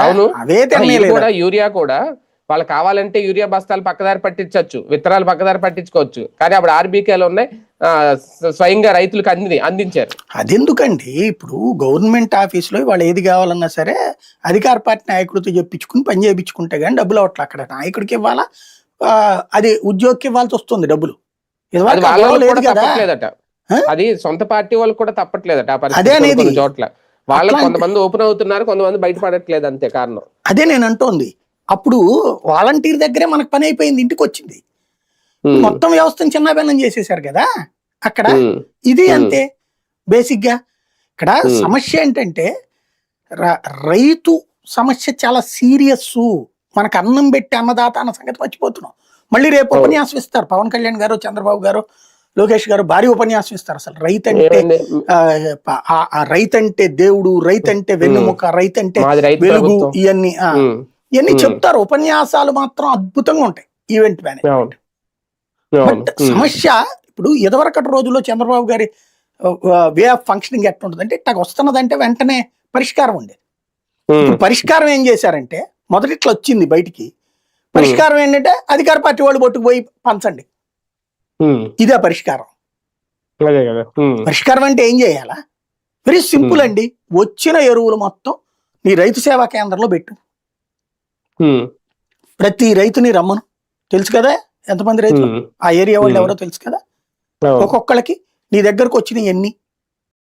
అవును. కూడా యూరియా కూడా వాళ్ళు కావాలంటే యూరియా బస్తాలు పక్కదారి పట్టించవచ్చు విత్తనాలు పక్కదారి పట్టించుకోవచ్చు. కానీ అప్పుడు ఆర్బీకేలు ఉన్నాయి స్వయంగా రైతులకు అంది అందించారు. అదెందుకండి? ఇప్పుడు గవర్నమెంట్ ఆఫీస్లో వాళ్ళు ఏది కావాలన్నా సరే అధికార పార్టీ నాయకుడితో చెప్పించుకుని పని చేయించుకుంటే కానీ డబ్బులు అవట్లే అక్కడ నాయకుడికి ఇవ్వాలా? అది ఉద్యోగికి ఇవ్వాల్సి వస్తుంది డబ్బులు. అది వాళ్ళ సొంత పార్టీ వాళ్ళకి కూడా తప్పట్లేదట అదే అనేది. చోట్ల. అట్లాంటి- కొంతమంది ఓపెన్ అవుతున్నారు కొంతమంది బయటపడట్లేదు అంతే కారణం. అదే నేను అంటోంది. అప్పుడు వాలంటీర్ దగ్గరే మనకు పని అయిపోయింది ఇంటికి వచ్చింది మొత్తం వ్యవస్థను చిన్నభిన్నం చేసేసారు కదా అక్కడ ఇది. అంతే బేసిక్గా ఇక్కడ. సమస్య ఏంటంటే రైతు సమస్య చాలా సీరియస్ మనకు అన్నం పెట్టి అన్నదాత అన్న సంగతి మర్చిపోతున్నాం. మళ్ళీ రేపు. ఉపన్యాసం ఇస్తారు పవన్ కళ్యాణ్ గారు చంద్రబాబు గారు లోకేష్ గారు భారీ ఉపన్యాసం ఇస్తారు అసలు. రైతు అంటే రైతు అంటే దేవుడు రైతు అంటే వెన్నుముక రైతు అంటే వెలుగు ఇవన్నీ ఇవన్నీ. చెప్తారు. ఉపన్యాసాలు మాత్రం అద్భుతంగా ఉంటాయి. Event management. బట్ సమస్య ఇప్పుడు ఇదివరకటి రోజుల్లో చంద్రబాబు గారి వే ఆఫ్ ఫంక్షనింగ్ ఎట్లా ఉంటుంది అంటే ఇట్లా వస్తున్నదంటే వెంటనే పరిష్కారం ఉండేది పరిష్కారం ఏం చేశారంటే మొదటి ఇట్లా వచ్చింది బయటికి. పరిష్కారం ఏంటంటే అధికార పార్టీ వాళ్ళు పట్టుకుపోయి పంచండి. ఇదే పరిష్కారం. పరిష్కారం అంటే ఏం చేయాలా? Very simple. అండి. వచ్చిన ఎరువులు మొత్తం నీ రైతు సేవా కేంద్రంలో పెట్టు. ప్రతి రైతుని రమ్మను. తెలుసు కదా ఎంతమంది రైతులు? ఆ ఏరియా వాళ్ళు. ఎవరో తెలుసు కదా. ఒక్కొక్కళ్ళకి నీ దగ్గరకు వచ్చిన ఎన్ని